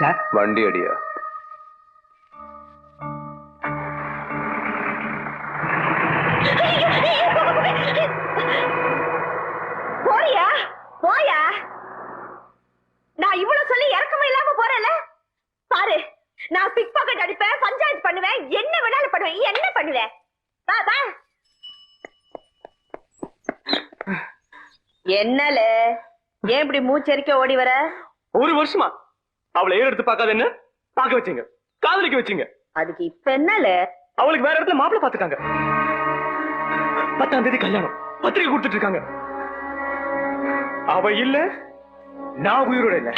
Sir வண்டி அடியா போறியா? போயா? நான் இவ்வளவு சொல்லி இறக்கமா இல்லாம போறேன்ல? பாரு நான் பிக் பாக்கெட் அடிப்பேன் பஞ்சாயத்து பண்ணுவேன் என்ன வேணாலும் பண்ணுவேன். என்ன பண்ணுவேன் வா வா. என்னல? ஏன் இப்படி மூச்சரிக்க ஓடி வர? ஒரு வருஷமா? அவளை ஏறு எடுத்து பார்க்காத என்ன? பார்க்க வச்சீங்க. காதலிக்க வச்சீங்க. அதுக்கு இப்ப என்னல? அவளுக்கு வேற இடத்துல மாப்பிள்ளை பார்த்துட்டாங்க. பத்தாம் தேதி கல்யாணம். பத்திரிக்கை கொடுத்துட்டு இருக்காங்க. அவ இல்ல நான் உயிரோட இல்ல.